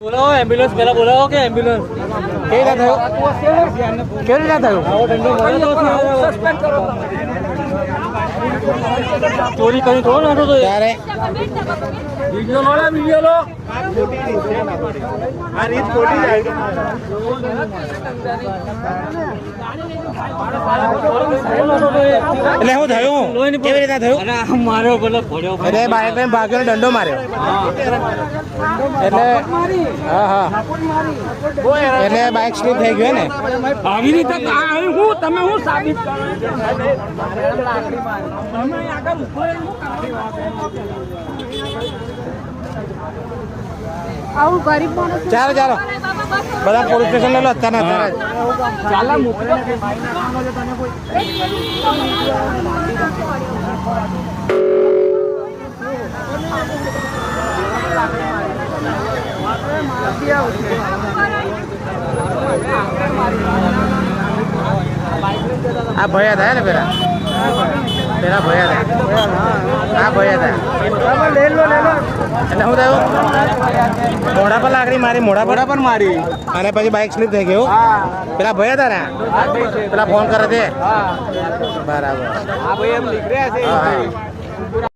બોલાવો એમ્બ્યુલન્સ પહેલા બોલાવો કે એમ્બ્યુલન્સ કેવી રીતે થયું? કેવી રીતે થયું? ચોરી કરી થોડો નાટો તો ત્યારે વીડિયો લો ને વીડિયો લો. એટલે શું થયું? કેવી રીતે થયું? માર્યો પેલો પડ્યો એટલે બાઇક લઈને ભાગ્યો દંડો માર્યો. એટલે હા હા. એટલે બાઇક સ્લીપ થઈ ગયું ને આવી રીતે હું તમે હું સાબિત કરો? આવું ગરીબ માણસ ચાલો ચાલો. બધા પોલીસ સ્ટેશન લઈ લો અત્યારે. અત્યારે. આ ભયા હતા ને પેલા? પેલા ભયા હતા. આ ભયા હતા. એટલે થયું? મોઢા પર લાકડી મારી મોઢા પર. પર મારી. અને પછી બાઇક સ્લીપ થઈ ગયું પેલા ભયા હતા ને? પેલા ફોન કરે તે? બરાબર. આ ભાઈ એમ નીકળ્યા છે. હા હા.